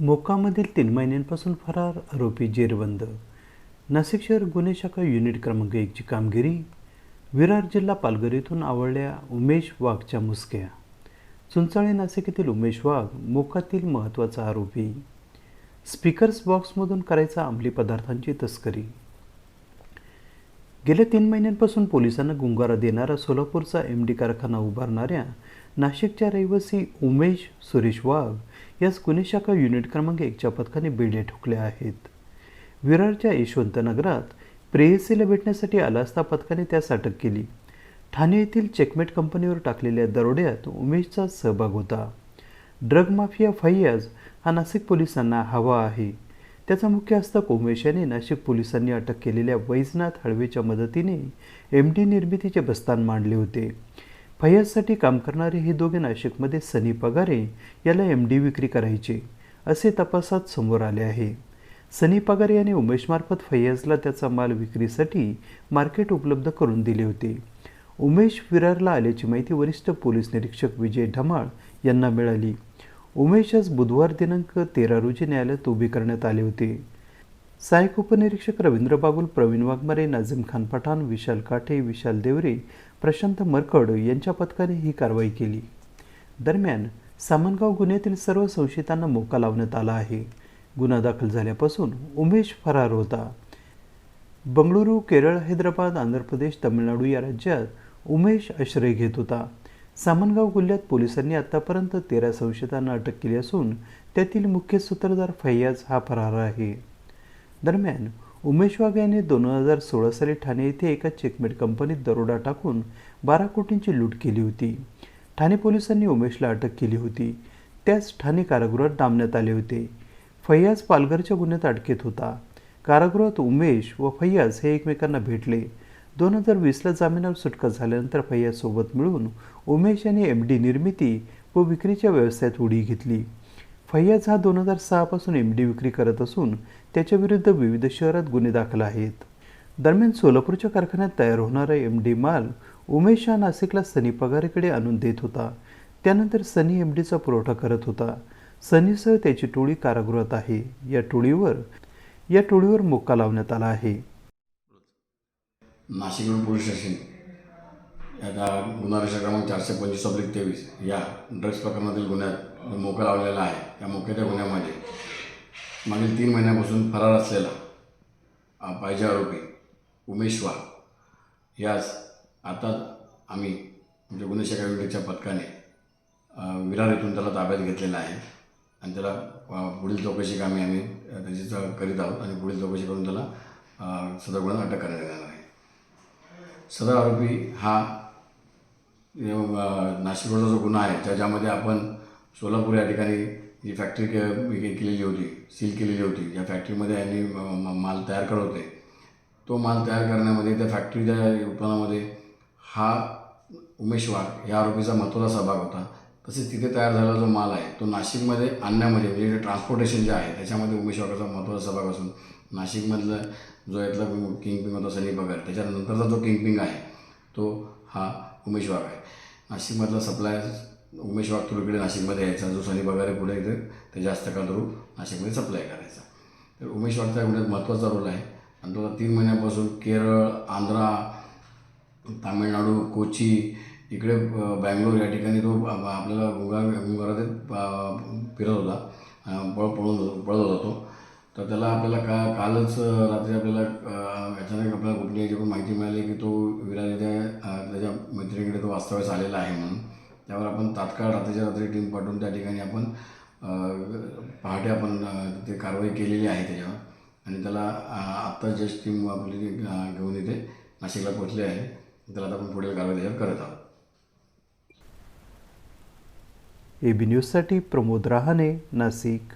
मोकामधील तीन महिन्यांपासून फरार आरोपी जेरबंद. नाशिक शहर गुन्हे शाखा युनिट क्रमांक एकची कामगिरी. विरार जिल्हा पालघर येथून आवडल्या उमेश वाघच्या मुसक्या. चुंचाळे नाशिक येथील उमेश वाघ मोकातील महत्त्वाचा आरोपी. स्पीकर्स बॉक्समधून करायचा अंमली पदार्थांची तस्करी. गेल्या तीन महिन्यांपासून पोलिसांना गुंगारा देणारा सोलापूरचा एम डी कारखाना उभारणाऱ्या नाशिकच्या रहिवासी उमेश सुरेश वाघ यास गुन्हे शाखा युनिट क्रमांक एकच्या पथकाने बेडे ठोकल्या आहेत. विरारच्या यशवंत नगरात प्रेयसीला भेटण्यासाठी आला असता पथकाने त्यास अटक केली. ठाणे येथील चेकमेट कंपनीवर टाकलेल्या दरोड्यात उमेशचा सहभाग होता. ड्रग माफिया फैयाज हा नाशिक पोलिसांना हवा आहे. त्याचा मुख्य हस्तक उमेश याने नाशिक पोलिसांनी अटक केलेल्या वैजनाथ हळवेच्या मदतीने एम डी निर्मितीचे बस्तान मांडले होते. फयाजसाठी काम करणारे हे दोघे नाशिकमध्ये सनी पगारे याला एम डी विक्री करायचे असे तपासात समोर आले आहे. सनी पगारे याने उमेशमार्फत फैयाजला त्याचा माल विक्रीसाठी मार्केट उपलब्ध करून दिले होते. उमेश विरारला आल्याची माहिती वरिष्ठ पोलीस निरीक्षक विजय ढमाळ यांना मिळाली. उमेश आज बुधवार दिनांक तेरा रोजी न्यायालयात उभे करण्यात आले होते. सहाय्यक उपनिरीक्षक रवींद्र बागुल प्रवीण वाघमारे नाझीम खान पठाण विशाल काठे विशाल देवरे प्रशांत मरकड यांच्या पथकाने ही कारवाई केली. दरम्यान सामनगाव गुन्ह्यातील सर्व संशयितांना मोका लावण्यात आला आहे. गुन्हा दाखल झाल्यापासून उमेश फरार होता. बंगळुरू केरळ हैदराबाद आंध्र प्रदेश तामिळनाडू या राज्यात उमेश आश्रय घेत होता. सामनगाव गुल्ह्यात पोलिसांनी आतापर्यंत तेरा संशयितांना अटक केली असून त्यातील मुख्य सूत्रधार फैयाज हा फरार आहे. दरम्यान उमेश वाघ यांनी दोन हजार सोळा साली ठाणे येथे एका चेकमेट कंपनीत दरोडा टाकून बारा कोटींची लूट केली होती. ठाणे पोलिसांनी उमेशला अटक केली होती. त्याच ठाणे कारागृहात डांबण्यात आले होते. फैयाज पालघरच्या गुन्ह्यात अटकेत होता. कारागृहात उमेश व फैयाज हे एकमेकांना भेटले. दोन हजार वीसला जामिनावर सुटका झाल्यानंतर फैयाजसोबत मिळून उमेश यांनी एम डी निर्मिती व विक्रीच्या व्यवसायात उडी घेतली. फैयाज हा दोन हजार सहापासून एम डी विक्री करत असून त्याच्याविरुद्ध विविध शहरात गुन्हे दाखल आहेत. दरम्यान सोलापूरच्या कारखान्यात तयार होणारा एम डी माल उमेश हा नाशिकला सनी पगारेकडे आणून देत होता. त्यानंतर सनी एम डीचा पुरवठा करत होता. सनीसह त्याची टोळी कारागृहात आहे. या टोळीवर या टोळीवर मोक्का लावण्यात आला आहे. Nashik police station. आता गुन्हा रजिस्टर क्रमांक चारशे पंचवीस अब्लिक तेवीस. या ड्रग्स प्रकरणातील गुन्ह्यात मोका लावलेला आहे. त्या मोक्याच्या गुन्ह्यामध्ये मागील तीन महिन्यापासून फरार असलेला पाहिजे आरोपी उमेश वाघ यास आता आम्ही म्हणजे गुन्हे शाखा विभागाच्या पथकाने विरार येथून त्याला ताब्यात घेतलेला आहे. आणि त्याला पुढील चौकशी कामे आम्ही त्याची करीत आहोत. आणि पुढील चौकशी करून त्याला सदर गुन्ह्यात अटक करण्यात येणार आहे. सदर आरोपी हा नाशिकवरचा नाशिक रोडचा जो गुन्हा आहे त्याच्यामध्ये आपण सोलापूर या ठिकाणी जी फॅक्टरी के केलेली होती सील केलेली होती ज्या फॅक्टरीमध्ये यांनी माल तयार करत होते. तो माल तयार करण्यामध्ये त्या फॅक्टरीच्या उत्पन्नामध्ये हा उमेश वाघ या आरोपीचा महत्त्वाचा सहभाग होता. तसेच तिथे तयार झालेला जो माल आहे तो नाशिकमध्ये आणण्यामध्ये म्हणजे ट्रान्सपोर्टेशन जे आहे त्याच्यामध्ये उमेश वाघाचा महत्त्वाचा सहभाग असून नाशिकमधलं जो यातला किंगपिंग होता सनी पगार त्याच्यानंतरचा जो किंगपिंग आहे तो हा उमेश वाघ आहे. नाशिकमधला सप्लाय उमेश वाघ थ्रू इकडे नाशिकमध्ये यायचा जो सनी पगार आहे पुढे इथे जास्त का थ्रू नाशिकमध्ये सप्लाय करायचा. तर उमेश वाघचा एवढ्यात महत्त्वाचा रोल आहे. आणि तो तीन महिन्यापासून केरळ आंध्रा तामिळनाडू कोची इकडे बँगलोर या ठिकाणी तो आपल्याला गुंगा गुंगारात फिरत होता. पळ पळून पळत होता तो. तर त्याला आपल्याला का कालच रात्री आपल्याला अचानक आपल्याला कुठली याच्याकडून माहिती मिळाली की तो विरार इथे त्याच्या मैत्रिणीकडे तो वास्तव्यास आलेला आहे म्हणून. त्यावर आपण तात्काळ रात्रीच्या रात्री टीम पाठवून त्या ठिकाणी आपण पहाटे आपण तिथे कारवाई केलेली आहे त्याच्यावर. आणि त्याला आत्ता जस्ट टीम आपली घेऊन इथे नाशिकला पोहोचली आहे. त्याला आता आपण पुढील कारवाई त्याच्यावर करत आहोत. ए बी न्यूजसाठी प्रमोद रहाणे नाशिक.